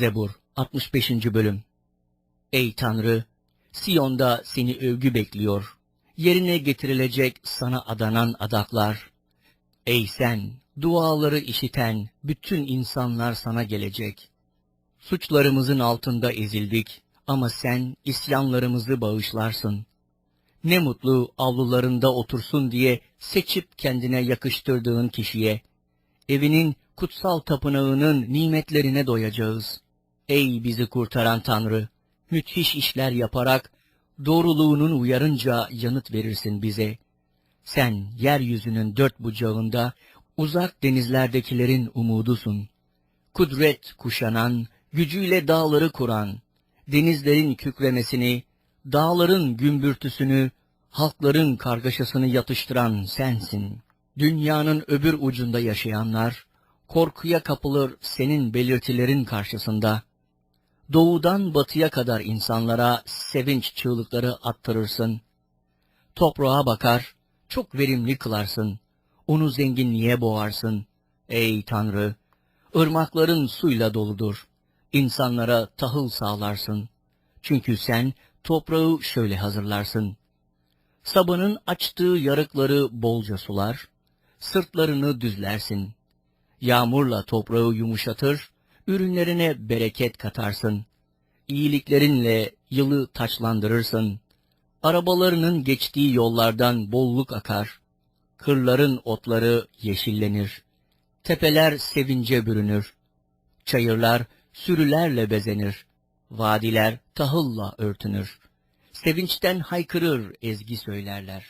Zebur 65. Bölüm Ey Tanrı! Siyon'da seni övgü bekliyor. Yerine getirilecek sana adanan adaklar. Ey sen! Duaları işiten bütün insanlar sana gelecek. Suçlarımızın altında ezildik ama sen isyanlarımızı bağışlarsın. Ne mutlu avlularında otursun diye seçip kendine yakıştırdığın kişiye, evinin kutsal tapınağının nimetlerine doyacağız. Ey bizi kurtaran Tanrı! Müthiş işler yaparak, doğruluğunun uyarınca yanıt verirsin bize. Sen yeryüzünün dört bucağında, uzak denizlerdekilerin umudusun. Kudret kuşanan, gücüyle dağları kuran, denizlerin kükremesini, dağların gümbürtüsünü, halkların kargaşasını yatıştıran sensin. Dünyanın öbür ucunda yaşayanlar, korkuya kapılır senin belirtilerin karşısında. Doğudan batıya kadar insanlara sevinç çığlıkları attırırsın. Toprağa bakar, çok verimli kılarsın. Onu zenginliğe boğarsın. Ey Tanrı! ırmakların suyla doludur. İnsanlara tahıl sağlarsın. Çünkü sen toprağı şöyle hazırlarsın. Sabanın açtığı yarıkları bolca sular, sırtlarını düzlersin. Yağmurla toprağı yumuşatır, ürünlerine bereket katarsın. İyiliklerinle yılı taçlandırırsın. Arabalarının geçtiği yollardan bolluk akar. Kırların otları yeşillenir. Tepeler sevince bürünür. Çayırlar sürülerle bezenir. Vadiler tahılla örtünür. Sevinçten haykırır ezgi söylerler.